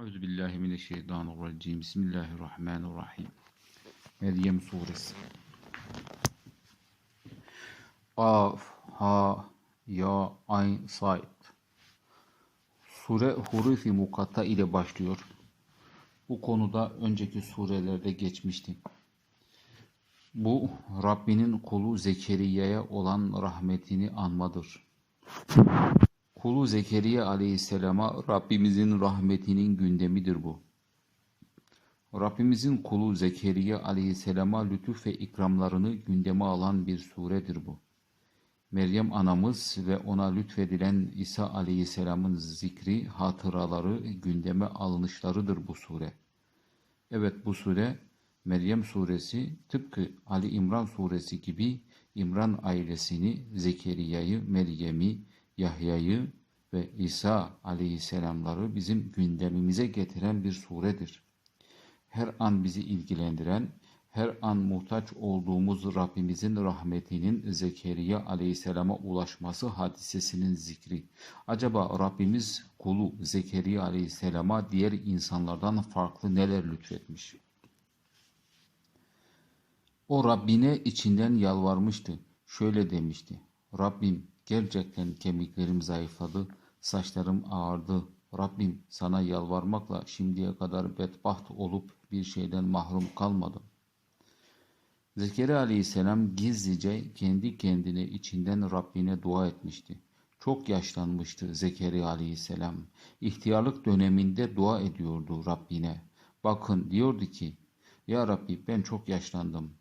Euzu billahi mineşşeytanirracim. Bismillahirrahmanirrahim. Meryem suresi. Af, ha, ya, ayn, said. Sure hurufi mukatta ile başlıyor. Bu konuda önceki surelerde geçmişti. Bu Rabbinin kulu Zekeriya'ya olan rahmetini anmadır. Kulu Zekeriya aleyhisselama Rabbimizin rahmetinin gündemidir bu. Rabbimizin kulu Zekeriya aleyhisselama lütuf ve ikramlarını gündeme alan bir suredir bu. Meryem anamız ve ona lütfedilen İsa aleyhisselamın zikri, hatıraları, gündeme alınışlarıdır bu sure. Evet bu sure Meryem suresi tıpkı Ali İmran suresi gibi İmran ailesini, Zekeriya'yı, Meryem'i, Yahya'yı ve İsa aleyhisselamları bizim gündemimize getiren bir suredir. Her an bizi ilgilendiren, her an muhtaç olduğumuz Rabbimizin rahmetinin Zekeriya aleyhisselama ulaşması hadisesinin zikri. Acaba Rabbimiz kulu Zekeriya aleyhisselama diğer insanlardan farklı neler lütfetmiş? O Rabbine içinden yalvarmıştı. Şöyle demişti. Rabbim gerçekten kemiklerim zayıfladı, saçlarım ağardı. Rabbim sana yalvarmakla şimdiye kadar bedbaht olup bir şeyden mahrum kalmadım. Zekeriya aleyhisselam gizlice kendi kendine içinden Rabbine dua etmişti. Çok yaşlanmıştı Zekeriya aleyhisselam. İhtiyarlık döneminde dua ediyordu Rabbine. Bakın diyordu ki, Ya Rabbi ben çok yaşlandım.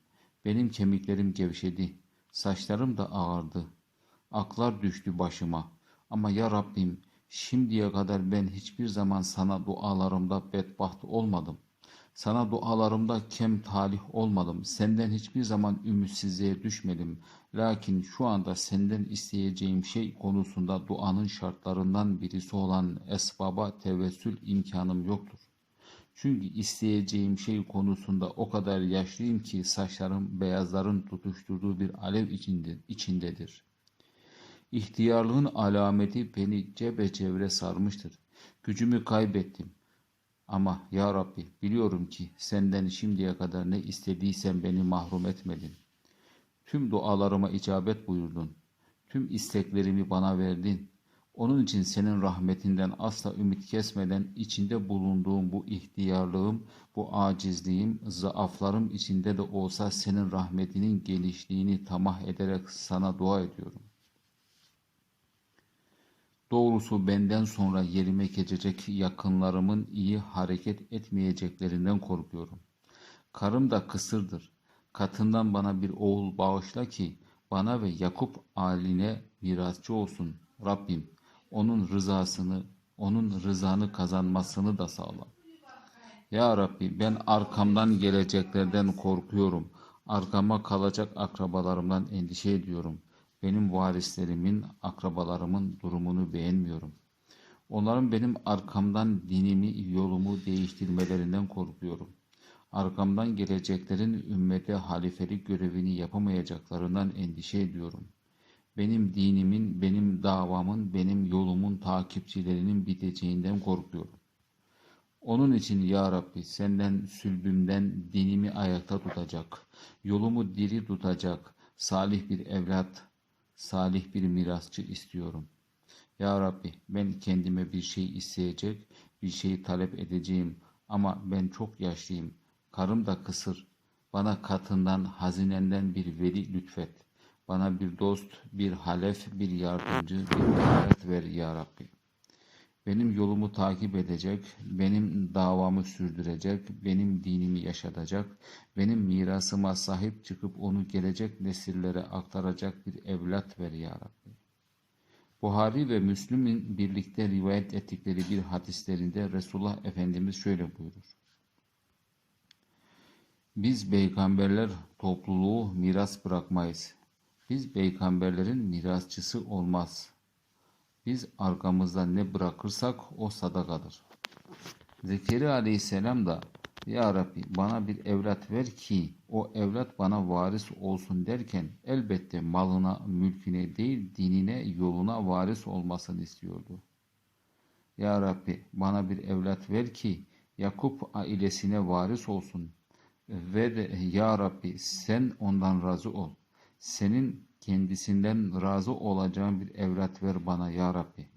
Benim kemiklerim gevşedi. Saçlarım da ağardı. Aklar düştü başıma. Ama ya Rabbim şimdiye kadar ben hiçbir zaman sana dualarımda bedbaht olmadım. Sana dualarımda kem talih olmadım. Senden hiçbir zaman ümitsizliğe düşmedim. Lakin şu anda senden isteyeceğim şey konusunda duanın şartlarından birisi olan esbaba tevessül imkanım yoktur. Çünkü isteyeceğim şey konusunda o kadar yaşlıyım ki saçlarım beyazların tutuşturduğu bir alev içinde, içindedir. İhtiyarlığın alameti beni cebeçevre sarmıştır. Gücümü kaybettim. Ama ya Rabbi biliyorum ki senden şimdiye kadar ne istediysen beni mahrum etmedin. Tüm dualarıma icabet buyurdun. Tüm isteklerimi bana verdin. Onun için senin rahmetinden asla ümit kesmeden içinde bulunduğum bu ihtiyarlığım, bu acizliğim, zaaflarım içinde de olsa senin rahmetinin genişliğini tamah ederek sana dua ediyorum. Doğrusu benden sonra yerime geçecek yakınlarımın iyi hareket etmeyeceklerinden korkuyorum. Karım da kısırdır. Katından bana bir oğul bağışla ki bana ve Yakup aline mirasçı olsun. Rabbim onun rızasını, onun rızanı kazanmasını da sağla. Ya Rabbi ben arkamdan geleceklerden korkuyorum. Arkama kalacak akrabalarımdan endişe ediyorum.'' Benim varislerimin, akrabalarımın durumunu beğenmiyorum. Onların benim arkamdan dinimi, yolumu değiştirmelerinden korkuyorum. Arkamdan geleceklerin ümmete halifelik görevini yapamayacaklarından endişe ediyorum. Benim dinimin, benim davamın, benim yolumun takipçilerinin biteceğinden korkuyorum. Onun için ya Rabbi senden sülbümden dinimi ayakta tutacak, yolumu diri tutacak, salih bir evlat, salih bir mirasçı istiyorum. Ya Rabbi ben kendime bir şey isteyecek, bir şey talep edeceğim ama ben çok yaşlıyım. Karım da kısır. Bana katından, hazinenden bir veli lütfet. Bana bir dost, bir halef, bir yardımcı, bir davet ver ya Rabbi. Benim yolumu takip edecek, benim davamı sürdürecek, benim dinimi yaşatacak, benim mirasıma sahip çıkıp onu gelecek nesillere aktaracak bir evlat ver ya Rabbi. Buhari ve Müslüm'ün birlikte rivayet ettikleri bir hadislerinde Resulullah Efendimiz şöyle buyurur. Biz peygamberler topluluğu miras bırakmayız. Biz peygamberlerin mirasçısı olmaz.'' Biz arkamızda ne bırakırsak o sadakadır. Zekeriya aleyhisselam da Ya Rabbi bana bir evlat ver ki o evlat bana varis olsun derken elbette malına, mülküne değil dinine, yoluna varis olmasını istiyordu. Ya Rabbi bana bir evlat ver ki Yakup ailesine varis olsun. Ve de Ya Rabbi sen ondan razı ol. Senin kendisinden razı olacağın bir evlat ver bana Ya Rabbi.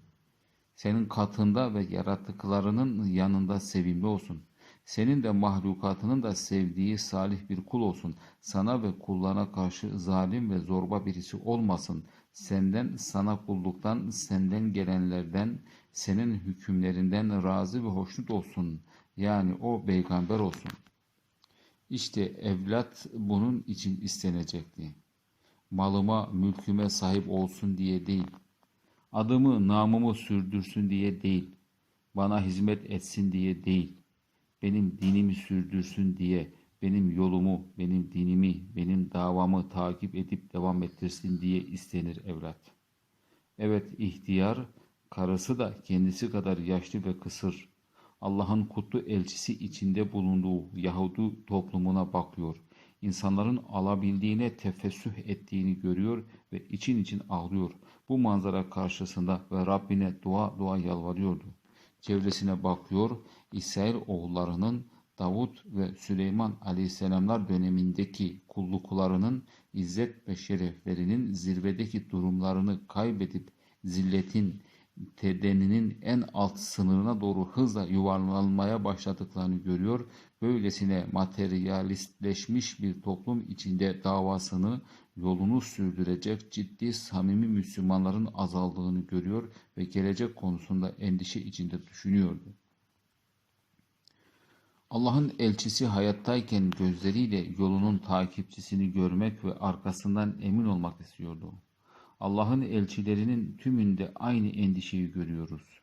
Senin katında ve yaratıklarının yanında sevimli olsun. Senin de mahlukatının da sevdiği salih bir kul olsun. Sana ve kullarına karşı zalim ve zorba birisi olmasın. Senden, sana kulluktan, senden gelenlerden, senin hükümlerinden razı ve hoşnut olsun. Yani o peygamber olsun. İşte evlat bunun için istenecekti. Malıma, mülküme sahip olsun diye değil. Adımı, namımı sürdürsün diye değil. Bana hizmet etsin diye değil. Benim dinimi sürdürsün diye, benim yolumu, benim dinimi, benim davamı takip edip devam ettirsin diye istenir evlat. Evet ihtiyar, karısı da kendisi kadar yaşlı ve kısır. Allah'ın kutlu elçisi içinde bulunduğu Yahudi toplumuna bakıyor. İnsanların alabildiğine tefessüh ettiğini görüyor ve için için ağlıyor. Bu manzara karşısında ve Rabbine dua dua yalvarıyordu. Çevresine bakıyor, İsrail oğullarının Davut ve Süleyman aleyhisselamlar dönemindeki kulluklarının izzet ve şereflerinin zirvedeki durumlarını kaybedip zilletin tedeninin en alt sınırına doğru hızla yuvarlanmaya başladıklarını görüyor. Böylesine materyalistleşmiş bir toplum içinde davasını, yolunu sürdürecek ciddi samimi Müslümanların azaldığını görüyor ve gelecek konusunda endişe içinde düşünüyordu. Allah'ın elçisi hayattayken gözleriyle yolunun takipçisini görmek ve arkasından emin olmak istiyordu. Allah'ın elçilerinin tümünde aynı endişeyi görüyoruz.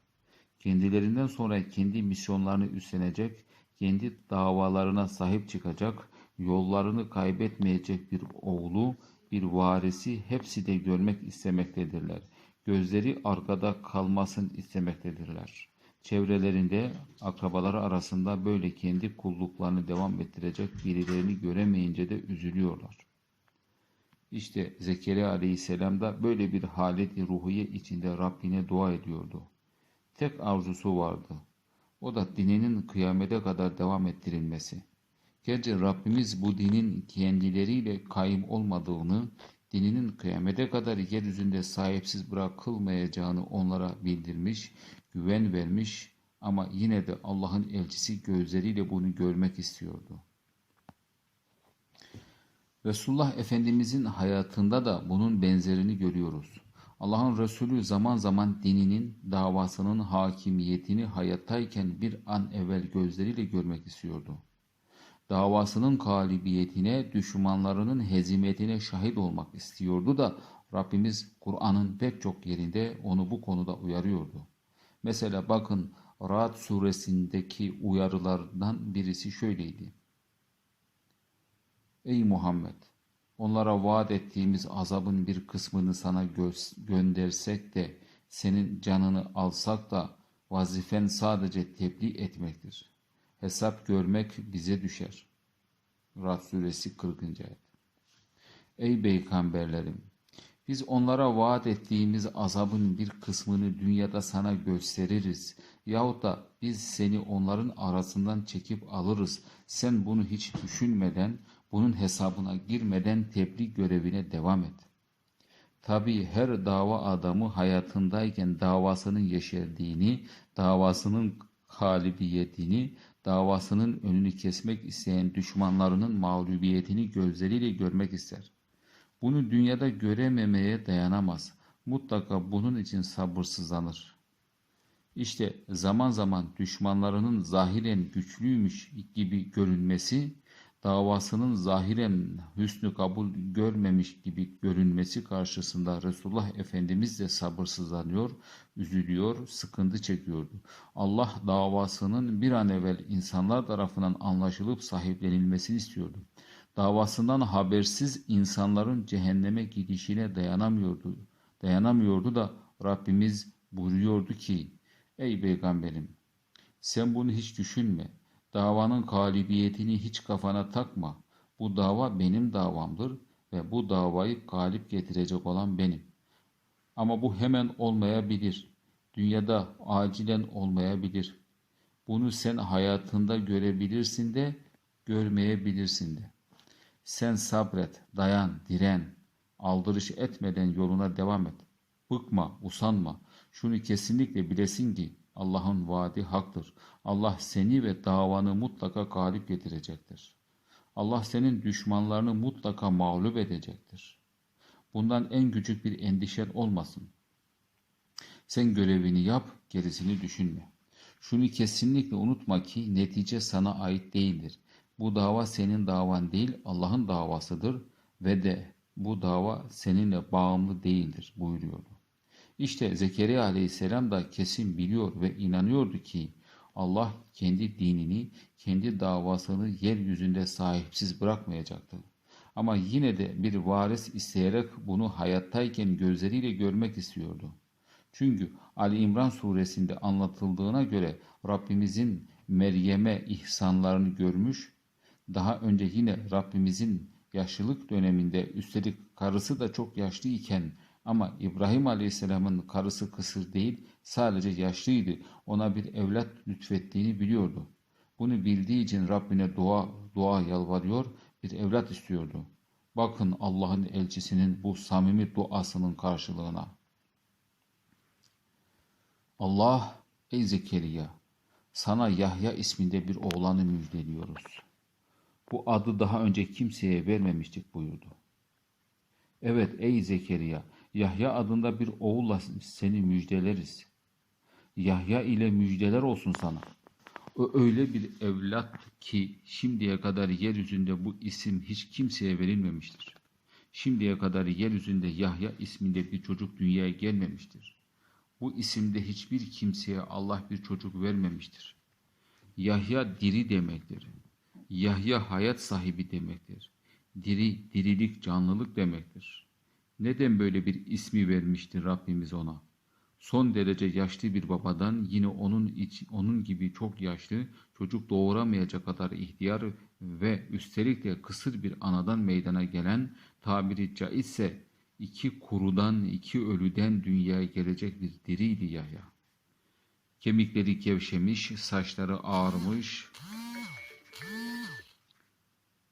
Kendilerinden sonra kendi misyonlarını üstlenecek, kendi davalarına sahip çıkacak, yollarını kaybetmeyecek bir oğlu, bir varisi hepsi de görmek istemektedirler. Gözleri arkada kalmasın istemektedirler. Çevrelerinde, akrabaları arasında böyle kendi kulluklarını devam ettirecek birilerini göremeyince de üzülüyorlar. İşte Zekeriya aleyhisselam da böyle bir haleti ruhiye içinde Rabbine dua ediyordu. Tek arzusu vardı. O da dininin kıyamete kadar devam ettirilmesi. Gerçi Rabbimiz bu dinin kendileriyle kayım olmadığını, dininin kıyamete kadar yeryüzünde sahipsiz bırakılmayacağını onlara bildirmiş, güven vermiş ama yine de Allah'ın elçisi gözleriyle bunu görmek istiyordu. Resulullah Efendimizin hayatında da bunun benzerini görüyoruz. Allah'ın Resulü zaman zaman dininin, davasının hakimiyetini hayattayken bir an evvel gözleriyle görmek istiyordu. Davasının galibiyetine, düşmanlarının hezimetine şahit olmak istiyordu da Rabbimiz Kur'an'ın pek çok yerinde onu bu konuda uyarıyordu. Mesela bakın Ra'd suresindeki uyarılardan birisi şöyleydi. Ey Muhammed! Onlara vaat ettiğimiz azabın bir kısmını sana gö göndersek de senin canını alsak da vazifen sadece tebliğ etmektir. Hesap görmek bize düşer. Rad suresi 40. ayet. Ey peygamberlerim! Biz onlara vaat ettiğimiz azabın bir kısmını dünyada sana gösteririz. Yahut da biz seni onların arasından çekip alırız. Sen bunu hiç düşünmeden, bunun hesabına girmeden tebliğ görevine devam et. Tabi her dava adamı hayatındayken davasının yeşerdiğini, davasının galibiyetini, davasının önünü kesmek isteyen düşmanlarının mağlubiyetini gözleriyle görmek ister. Bunu dünyada görememeye dayanamaz. Mutlaka bunun için sabırsızlanır. İşte zaman zaman düşmanlarının zahiren güçlüymüş gibi görünmesi, davasının zahiren hüsnü kabul görmemiş gibi görünmesi karşısında Resulullah Efendimiz de sabırsızlanıyor, üzülüyor, sıkıntı çekiyordu. Allah davasının bir an evvel insanlar tarafından anlaşılıp sahiplenilmesini istiyordu davasından habersiz insanların cehenneme gidişine dayanamıyordu. Dayanamıyordu da Rabbimiz buyuruyordu ki Ey peygamberim sen bunu hiç düşünme. Davanın galibiyetini hiç kafana takma. Bu dava benim davamdır ve bu davayı galip getirecek olan benim. Ama bu hemen olmayabilir. dünyada acilen olmayabilir. Bunu sen hayatında görebilirsin de görmeyebilirsin de. Sen sabret, dayan, diren, aldırış etmeden yoluna devam et. Bıkma, usanma. Şunu kesinlikle bilesin ki Allah'ın vaadi haktır. Allah seni ve davanı mutlaka galip getirecektir. Allah senin düşmanlarını mutlaka mağlup edecektir. Bundan en küçük bir endişen olmasın. Sen görevini yap, gerisini düşünme. Şunu kesinlikle unutma ki netice sana ait değildir. Bu dava senin davan değil, Allah'ın davasıdır ve de bu dava seninle bağımlı değildir buyuruyordu. İşte Zekeriya aleyhisselam da kesin biliyor ve inanıyordu ki Allah kendi dinini, kendi davasını yeryüzünde sahipsiz bırakmayacaktı. Ama yine de bir varis isteyerek bunu hayattayken gözleriyle görmek istiyordu. Çünkü Ali İmran suresinde anlatıldığına göre Rabbimizin Meryem'e ihsanlarını görmüş, daha önce yine Rabbimizin yaşlılık döneminde üstelik karısı da çok yaşlı iken ama İbrahim Aleyhisselam'ın karısı kısır değil sadece yaşlıydı. Ona bir evlat lütfettiğini biliyordu. Bunu bildiği için Rabbine dua, dua yalvarıyor, bir evlat istiyordu. Bakın Allah'ın elçisinin bu samimi duasının karşılığına. Allah, ey Zekeriya, sana Yahya isminde bir oğlanı müjdeliyoruz. Bu adı daha önce kimseye vermemiştik buyurdu. Evet ey Zekeriya, Yahya adında bir oğulla seni müjdeleriz. Yahya ile müjdeler olsun sana. O öyle bir evlat ki şimdiye kadar yeryüzünde bu isim hiç kimseye verilmemiştir. Şimdiye kadar yeryüzünde Yahya isminde bir çocuk dünyaya gelmemiştir. Bu isimde hiçbir kimseye Allah bir çocuk vermemiştir. Yahya diri demektir. Yahya hayat sahibi demektir. Diri, dirilik, canlılık demektir. Neden böyle bir ismi vermiştir Rabbimiz ona? Son derece yaşlı bir babadan yine onun iç, onun gibi çok yaşlı, çocuk doğuramayacak kadar ihtiyar ve üstelik de kısır bir anadan meydana gelen tabiri caizse iki kurudan, iki ölüden dünyaya gelecek bir diriydi Yahya. Kemikleri gevşemiş, saçları ağarmış,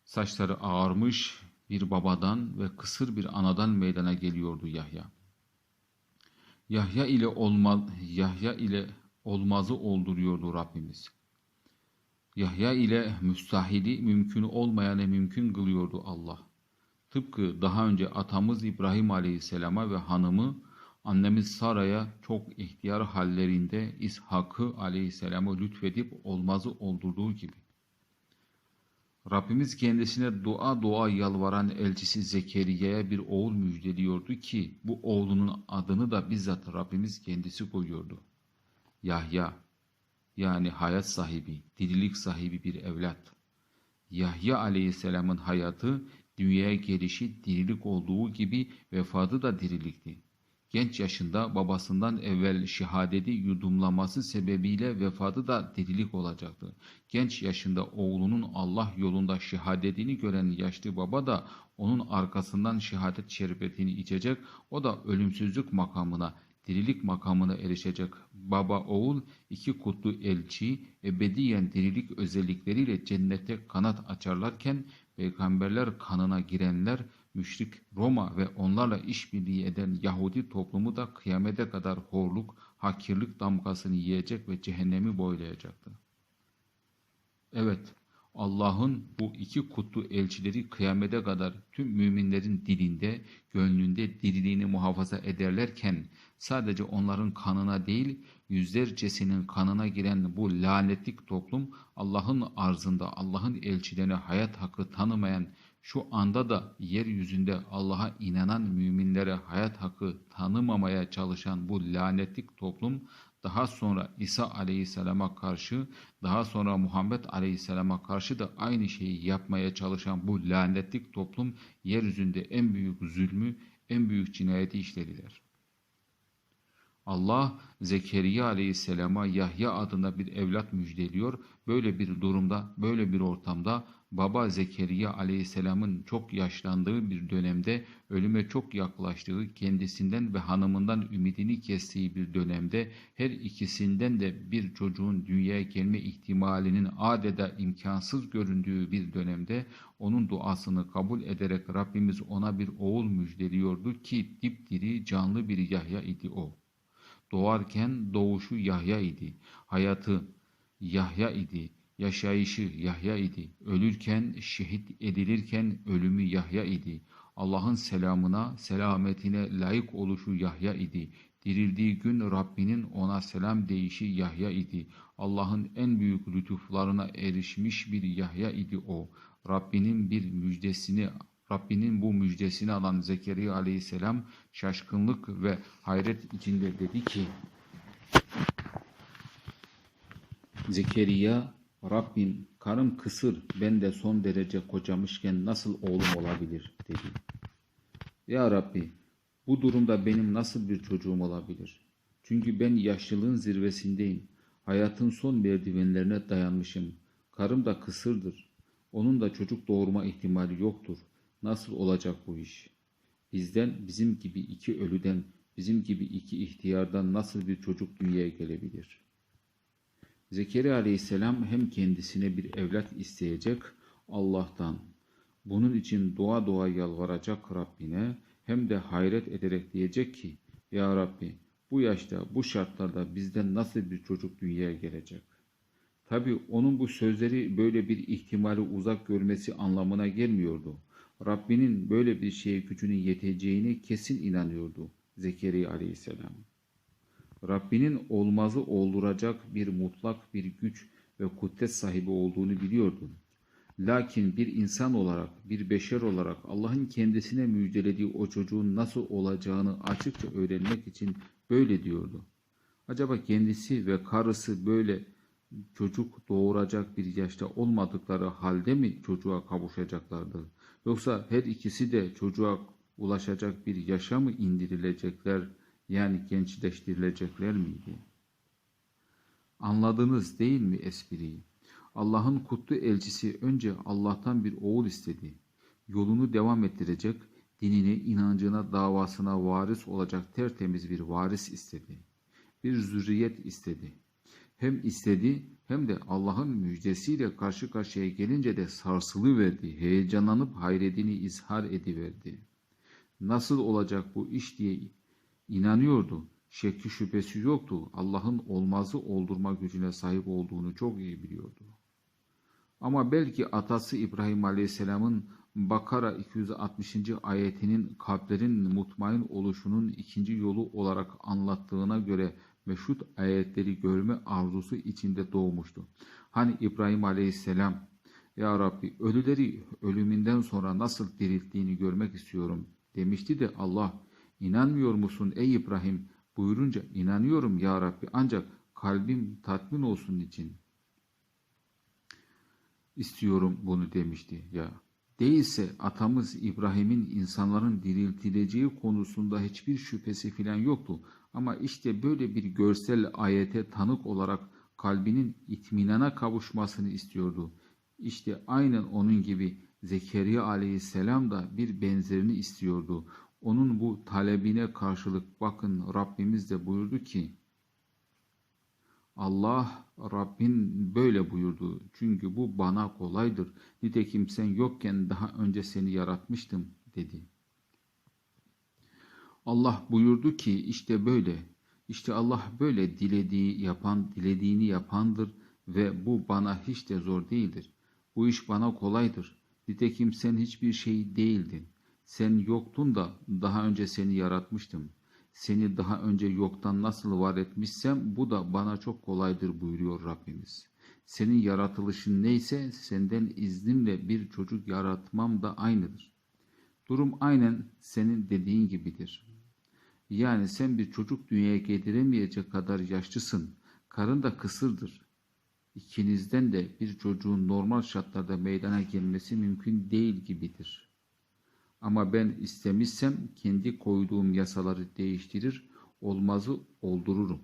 saçları ağarmış bir babadan ve kısır bir anadan meydana geliyordu Yahya. Yahya ile olma, Yahya ile olmazı olduruyordu Rabbimiz. Yahya ile müstahili mümkün olmayanı mümkün kılıyordu Allah. Tıpkı daha önce atamız İbrahim Aleyhisselam'a ve hanımı annemiz Sara'ya çok ihtiyar hallerinde İshak'ı Aleyhisselam'ı lütfedip olmazı oldurduğu gibi. Rabbimiz kendisine dua dua yalvaran elçisi Zekeriya'ya bir oğul müjdeliyordu ki bu oğlunun adını da bizzat Rabbimiz kendisi koyuyordu. Yahya yani hayat sahibi, dirilik sahibi bir evlat. Yahya aleyhisselamın hayatı dünyaya gelişi dirilik olduğu gibi vefatı da dirilikti. Genç yaşında babasından evvel şehadeti yudumlaması sebebiyle vefatı da dirilik olacaktı. Genç yaşında oğlunun Allah yolunda şehadetini gören yaşlı baba da onun arkasından şehadet şerbetini içecek, o da ölümsüzlük makamına, dirilik makamına erişecek. Baba oğul iki kutlu elçi ebediyen dirilik özellikleriyle cennete kanat açarlarken peygamberler kanına girenler müşrik Roma ve onlarla işbirliği eden Yahudi toplumu da kıyamete kadar horluk, hakirlik damgasını yiyecek ve cehennemi boylayacaktı. Evet, Allah'ın bu iki kutlu elçileri kıyamete kadar tüm müminlerin dilinde, gönlünde diriliğini muhafaza ederlerken sadece onların kanına değil yüzlercesinin kanına giren bu lanetlik toplum Allah'ın arzında Allah'ın elçilerine hayat hakkı tanımayan şu anda da yeryüzünde Allah'a inanan müminlere hayat hakkı tanımamaya çalışan bu lanetlik toplum daha sonra İsa aleyhisselama karşı, daha sonra Muhammed aleyhisselama karşı da aynı şeyi yapmaya çalışan bu lanetlik toplum yeryüzünde en büyük zulmü, en büyük cinayeti işlediler. Allah Zekeriya aleyhisselama Yahya adına bir evlat müjdeliyor. Böyle bir durumda, böyle bir ortamda baba Zekeriya aleyhisselamın çok yaşlandığı bir dönemde, ölüme çok yaklaştığı, kendisinden ve hanımından ümidini kestiği bir dönemde her ikisinden de bir çocuğun dünyaya gelme ihtimalinin adeta imkansız göründüğü bir dönemde onun duasını kabul ederek Rabbimiz ona bir oğul müjdeliyordu ki dipdiri canlı bir Yahya idi o. Doğarken doğuşu Yahya idi. Hayatı Yahya idi. Yaşayışı Yahya idi. Ölürken, şehit edilirken ölümü Yahya idi. Allah'ın selamına, selametine layık oluşu Yahya idi. Dirildiği gün Rabbinin ona selam deyişi Yahya idi. Allah'ın en büyük lütuflarına erişmiş bir Yahya idi o. Rabbinin bir müjdesini Rabbinin bu müjdesini alan Zekeriya aleyhisselam şaşkınlık ve hayret içinde dedi ki Zekeriya Rabbim karım kısır ben de son derece kocamışken nasıl oğlum olabilir dedi. Ya Rabbi bu durumda benim nasıl bir çocuğum olabilir? Çünkü ben yaşlılığın zirvesindeyim. Hayatın son merdivenlerine dayanmışım. Karım da kısırdır. Onun da çocuk doğurma ihtimali yoktur. Nasıl olacak bu iş? Bizden, bizim gibi iki ölüden, bizim gibi iki ihtiyardan nasıl bir çocuk dünyaya gelebilir? Zekeriya aleyhisselam hem kendisine bir evlat isteyecek Allah'tan, bunun için dua dua yalvaracak Rabbine, hem de hayret ederek diyecek ki, Ya Rabbi, bu yaşta, bu şartlarda bizden nasıl bir çocuk dünyaya gelecek? Tabi onun bu sözleri böyle bir ihtimali uzak görmesi anlamına gelmiyordu. Rabbinin böyle bir şeye gücünün yeteceğine kesin inanıyordu Zekeriya aleyhisselam. Rabbinin olmazı olduracak bir mutlak bir güç ve kudret sahibi olduğunu biliyordu. Lakin bir insan olarak, bir beşer olarak Allah'ın kendisine müjdelediği o çocuğun nasıl olacağını açıkça öğrenmek için böyle diyordu. Acaba kendisi ve karısı böyle çocuk doğuracak bir yaşta olmadıkları halde mi çocuğa kavuşacaklardı? Yoksa her ikisi de çocuğa ulaşacak bir yaşa mı indirilecekler yani gençleştirilecekler miydi? Anladınız değil mi espriyi? Allah'ın kutlu elçisi önce Allah'tan bir oğul istedi. Yolunu devam ettirecek, dinine, inancına, davasına varis olacak tertemiz bir varis istedi. Bir zürriyet istedi. Hem istedi hem de Allah'ın müjdesiyle karşı karşıya gelince de sarsılıverdi, heyecanlanıp hayretini izhar ediverdi. Nasıl olacak bu iş diye inanıyordu. Şekli şüphesi yoktu. Allah'ın olmazı oldurma gücüne sahip olduğunu çok iyi biliyordu. Ama belki atası İbrahim Aleyhisselam'ın Bakara 260. ayetinin kalplerin mutmain oluşunun ikinci yolu olarak anlattığına göre meşhut ayetleri görme arzusu içinde doğmuştu. Hani İbrahim Aleyhisselam, Ya Rabbi ölüleri ölümünden sonra nasıl dirilttiğini görmek istiyorum demişti de Allah, inanmıyor musun ey İbrahim buyurunca inanıyorum Ya Rabbi ancak kalbim tatmin olsun için istiyorum bunu demişti ya. Değilse atamız İbrahim'in insanların diriltileceği konusunda hiçbir şüphesi filan yoktu. Ama işte böyle bir görsel ayete tanık olarak kalbinin itminana kavuşmasını istiyordu. İşte aynen onun gibi Zekeriya aleyhisselam da bir benzerini istiyordu. Onun bu talebine karşılık bakın Rabbimiz de buyurdu ki Allah Rabbin böyle buyurdu. Çünkü bu bana kolaydır. Nitekim sen yokken daha önce seni yaratmıştım dedi. Allah buyurdu ki işte böyle. İşte Allah böyle dilediği yapan, dilediğini yapandır ve bu bana hiç de zor değildir. Bu iş bana kolaydır. Nitekim sen hiçbir şey değildin. Sen yoktun da daha önce seni yaratmıştım. Seni daha önce yoktan nasıl var etmişsem bu da bana çok kolaydır buyuruyor Rabbimiz. Senin yaratılışın neyse senden iznimle bir çocuk yaratmam da aynıdır. Durum aynen senin dediğin gibidir. Yani sen bir çocuk dünyaya getiremeyecek kadar yaşlısın. Karın da kısırdır. İkinizden de bir çocuğun normal şartlarda meydana gelmesi mümkün değil gibidir. Ama ben istemişsem kendi koyduğum yasaları değiştirir, olmazı oldururum.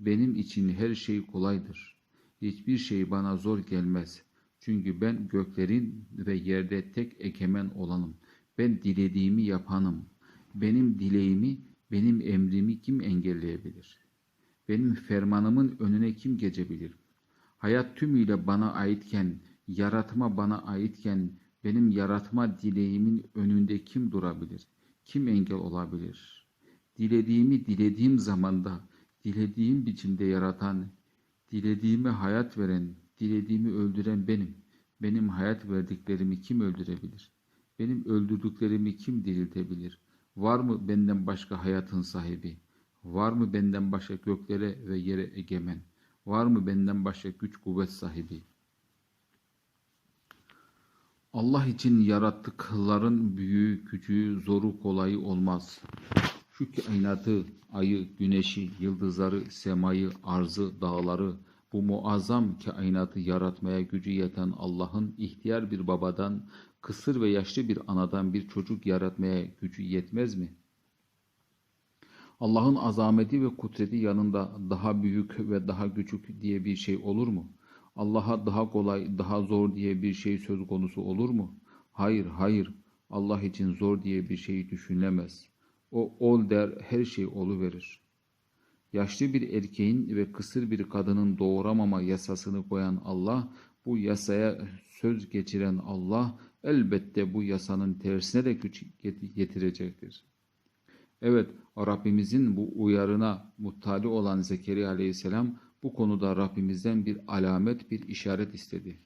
Benim için her şey kolaydır. Hiçbir şey bana zor gelmez. Çünkü ben göklerin ve yerde tek egemen olanım. Ben dilediğimi yapanım. Benim dileğimi, benim emrimi kim engelleyebilir? Benim fermanımın önüne kim geçebilir? Hayat tümüyle bana aitken, yaratma bana aitken, benim yaratma dileğimin önünde kim durabilir? Kim engel olabilir? Dilediğimi dilediğim zamanda, dilediğim biçimde yaratan, dilediğime hayat veren, dilediğimi öldüren benim. Benim hayat verdiklerimi kim öldürebilir? Benim öldürdüklerimi kim diriltebilir? Var mı benden başka hayatın sahibi? Var mı benden başka göklere ve yere egemen? Var mı benden başka güç kuvvet sahibi? Allah için yarattıkların büyüğü, küçüğü, zoru, kolayı olmaz. Şu kainatı, ayı, güneşi, yıldızları, semayı, arzı, dağları, bu muazzam kainatı yaratmaya gücü yeten Allah'ın ihtiyar bir babadan, kısır ve yaşlı bir anadan bir çocuk yaratmaya gücü yetmez mi? Allah'ın azameti ve kudreti yanında daha büyük ve daha küçük diye bir şey olur mu? Allah'a daha kolay, daha zor diye bir şey söz konusu olur mu? Hayır, hayır. Allah için zor diye bir şey düşünülemez. O ol der, her şey oluverir. Yaşlı bir erkeğin ve kısır bir kadının doğuramama yasasını koyan Allah, bu yasaya söz geçiren Allah, elbette bu yasanın tersine de güç getirecektir. Evet, Rabbimizin bu uyarına muttali olan Zekeriya aleyhisselam bu konuda Rabbimizden bir alamet, bir işaret istedi.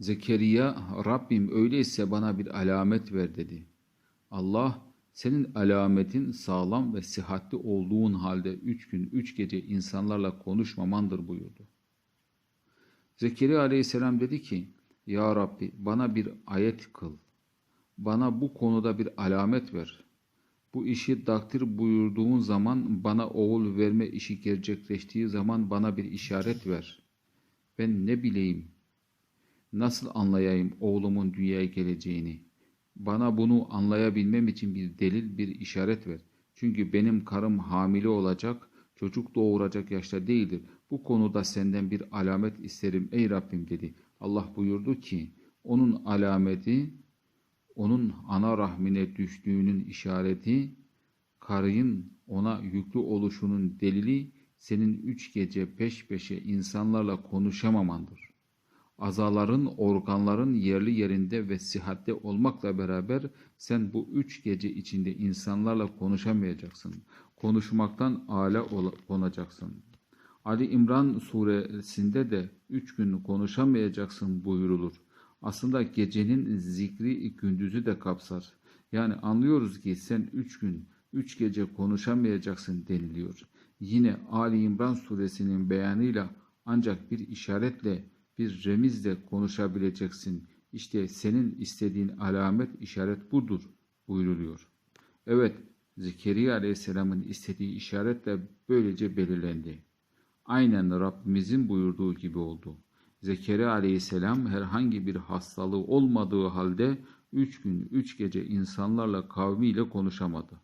Zekeriya, Rabbim öyleyse bana bir alamet ver dedi. Allah, senin alametin sağlam ve sıhhatli olduğun halde üç gün, üç gece insanlarla konuşmamandır buyurdu. Zekeriya aleyhisselam dedi ki, Ya Rabbi bana bir ayet kıl. Bana bu konuda bir alamet ver. Bu işi takdir buyurduğun zaman bana oğul verme işi gerçekleştiği zaman bana bir işaret ver. Ben ne bileyim, nasıl anlayayım oğlumun dünyaya geleceğini? Bana bunu anlayabilmem için bir delil, bir işaret ver. Çünkü benim karım hamile olacak, çocuk doğuracak yaşta değildir. Bu konuda senden bir alamet isterim ey Rabbim dedi. Allah buyurdu ki, onun alameti onun ana rahmine düştüğünün işareti, karıyın ona yüklü oluşunun delili senin üç gece peş peşe insanlarla konuşamamandır. Azaların, organların yerli yerinde ve sihatte olmakla beraber sen bu üç gece içinde insanlarla konuşamayacaksın. Konuşmaktan ala olacaksın. Ali İmran suresinde de üç gün konuşamayacaksın buyurulur aslında gecenin zikri gündüzü de kapsar. Yani anlıyoruz ki sen üç gün, üç gece konuşamayacaksın deniliyor. Yine Ali İmran suresinin beyanıyla ancak bir işaretle, bir remizle konuşabileceksin. İşte senin istediğin alamet işaret budur buyuruluyor. Evet, Zekeriya Aleyhisselam'ın istediği işaret de böylece belirlendi. Aynen Rabbimizin buyurduğu gibi oldu. Zekeriya aleyhisselam herhangi bir hastalığı olmadığı halde üç gün üç gece insanlarla kavmiyle konuşamadı.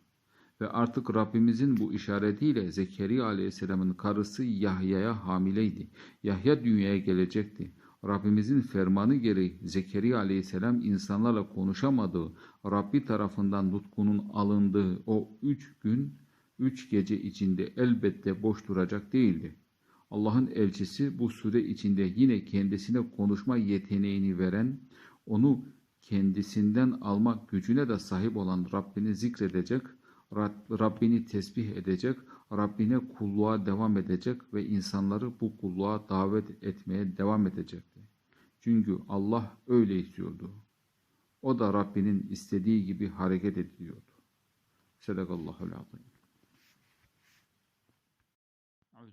Ve artık Rabbimizin bu işaretiyle Zekeriya aleyhisselamın karısı Yahya'ya hamileydi. Yahya dünyaya gelecekti. Rabbimizin fermanı gereği Zekeriya aleyhisselam insanlarla konuşamadığı, Rabbi tarafından nutkunun alındığı o üç gün, üç gece içinde elbette boş duracak değildi. Allah'ın elçisi bu süre içinde yine kendisine konuşma yeteneğini veren, onu kendisinden almak gücüne de sahip olan Rabbini zikredecek, Rabbini tesbih edecek, Rabbine kulluğa devam edecek ve insanları bu kulluğa davet etmeye devam edecekti. Çünkü Allah öyle istiyordu. O da Rabbinin istediği gibi hareket ediyordu. Sadakallahu aleyhi